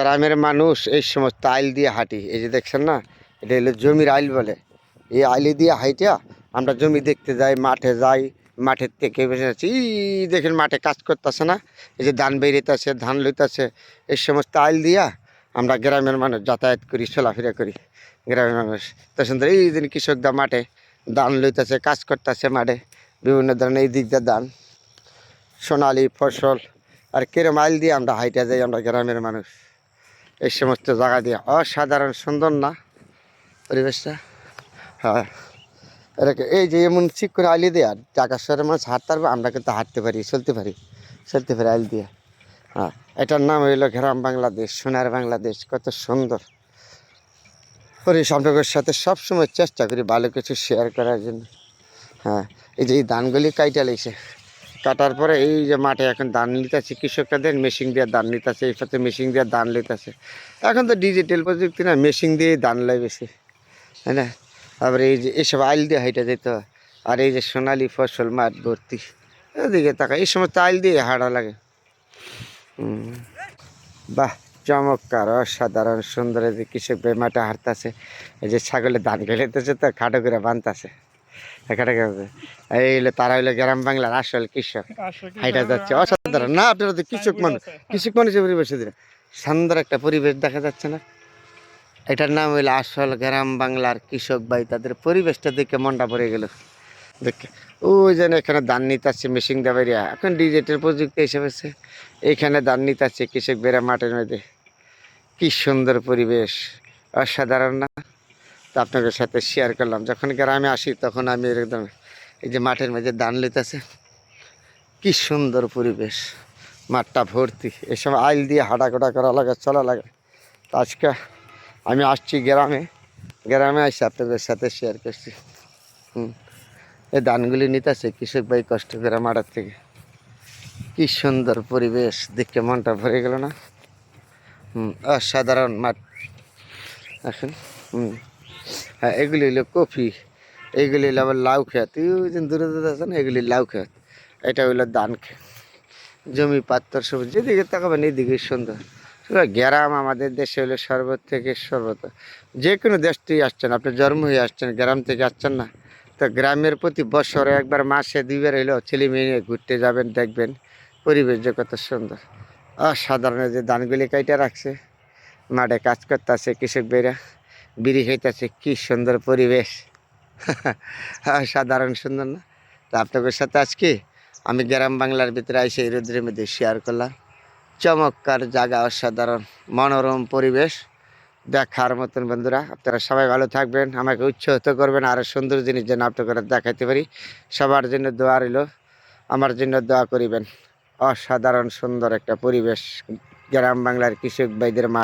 গ্রামের মানুষ এই সমস্ত আইল দিয়ে হাঁটি। এই যে দেখছেন না, এটা হলো জমির আইল বলে। এই আইলে দিয়ে হাইটা আমরা জমি দেখতে যাই, মাঠে যাই, মাঠের থেকে বসে আছি ই দেখেন মাঠে কাজ করতেছে না। এই যে ধান বেরিতেছে, ধান লইতেছে, এই সমস্ত আইল দিয়া আমরা গ্রামের মানুষ যাতায়াত করি, চলাফেরা করি। গ্রামের মানুষ, তো সুন্দর, এই দিন কৃষকরা মাঠে ধান লইতেছে, কাজ করতেছে মাঠে, বিভিন্ন ধরনের এই দিক দিয়ে ধান, সোনালি ফসল, আর কিরম আইল দিয়ে আমরা হাইটা যাই আমরা গ্রামের মানুষ। এই সমস্ত জায়গা দিয়ে। অসাধারণ, সুন্দর না পরিবেশটা? হ্যাঁ। এটাকে এই যে এমন ঠিক করে আইলি দিয়ে টাকা শহরের মানুষ হাঁটতে পারবে, আমরা কিন্তু হাঁটতে পারি, চলতে পারি চলতে পারি আইল দিয়ে। হ্যাঁ এটার নাম হইল গ্রাম বাংলাদেশ, সোনার বাংলাদেশ, কত সুন্দর। করি সম্পর্কের সাথে সবসময় চেষ্টা করি ভালো কিছু শেয়ার করার জন্য। হ্যাঁ এই যে এই ধানগুলি কাইটা লেগেছে। কাটার পরে এই যে মাঠে এখন ধান নিতেছে, কৃষকরা দেন মেশিন দিয়ে ধান নিতেছে, এই সাথে মেশিন দিয়ে ধান নিতেছে। এখন তো ডিজিটাল প্রযুক্তি না, মেশিন দিয়ে ধান লয় বেশি, তাই না? তারপরে এই যে এইসব আইল দিয়ে হাইটা যেত আর এই যে সোনালি ফসল মাঠ ভর্তি, এদিকে তাকা এই সময় তো আইল দিয়ে হাঁটা লাগে। বাহ, চমৎকার, অসাধারণ, সুন্দর যে কৃষক মাঠে হাঁটতেছে, এই যে ছাগলের ধান খেলেতেছে তো খাটো করে বানতেছে এই হলো তারা হইল গ্রাম বাংলার আসল কৃষক। হাইটা যাচ্ছে। অসাধারণ। না আপনারা তো কৃষক মানুষ। কৃষক মানুষের পরিবেশে দিন সুন্দর একটা পরিবেশ দেখা যাচ্ছে না। এটার নাম হইল আসল গ্রাম বাংলার কৃষক ভাই। তাদের পরিবেশটা দেখে মনটা পড়ে গেল। দেখে। ওই যেন এখানে ধান নিতাচ্ছে মেশিন দেবারিয়া এখন ডিজিটাল প্রযুক্তি এসে গেছে। এইখানে ধান নিতাচ্ছে কৃষক বেড়া মাঠের মধ্যে। কি সুন্দর পরিবেশ। অসাধারণ না? তো আপনাদের সাথে শেয়ার করলাম। যখন গ্রামে আসি, তখন আমি একদম এই যে মাঠের মাঝে দান লিতেছে কি সুন্দর পরিবেশ। মাঠটা ভর্তি। এসব আইল দিয়ে হাঁটাকোটা করা লাগে, চলা লাগে। আজকে আমি আসছি গ্রামে। গ্রামে আসি আপনাদের সাথে শেয়ার করছি। হুম। এই ধানগুলি নিতেছে কৃষক ভাই কষ্ট করে মাঠের থেকে। কি সুন্দর পরিবেশ। দেখে মনটা ভরে গেল না। হুম, অসাধারণ মাঠ। এখন, হুম। হ্যাঁ এগুলি হলো কফি এইগুলি হলো আবার লাউ খেত। ওই দূরে দূরে আছে না, এগুলি লাউ খেত। এটা হইল ধান খেত। জমি পাত্তর সবুজ, যেদিকে তাকাবেন এইদিকে সুন্দর। গ্রাম আমাদের দেশে হলো সর্বত থেকে সর্বত। যে কোনো দেশ থেকে আসছেন, আপনি জন্ম হয়ে আসছেন, গ্রাম থেকে আসছেন না। তো গ্রামের প্রতি বছরে একবার, মাসে দুইবার হইলেও ছেলে মেয়ে নিয়ে ঘুরতে যাবেন, দেখবেন পরিবেশ যে কত সুন্দর। অসাধারণ যে ধানগুলি কাইটা রাখছে। মাঠে কাজ করতেছে কৃষক বেরা বিড়ি খাইতেছে, কি সুন্দর পরিবেশ। সাধারণ সুন্দর না? তো আপনাদের সাথে আজকে আমি গ্রাম বাংলার ভিতরে আইসে রোদ্রের মধ্যে শেয়ার করলাম। চমৎকার জায়গা, অসাধারণ, মনোরম পরিবেশ দেখার মতন বন্ধুরা, আপনারা সবাই ভালো থাকবেন, আমাকে উৎসাহিত করবেন আরও সুন্দর জিনিস যেন আপনারা দেখাইতে পারি। সবার জন্য দোয়া রইল, আমার জন্য দোয়া করিবেন। অসাধারণ সুন্দর একটা পরিবেশ গ্রাম বাংলার কৃষক ভাইদের মা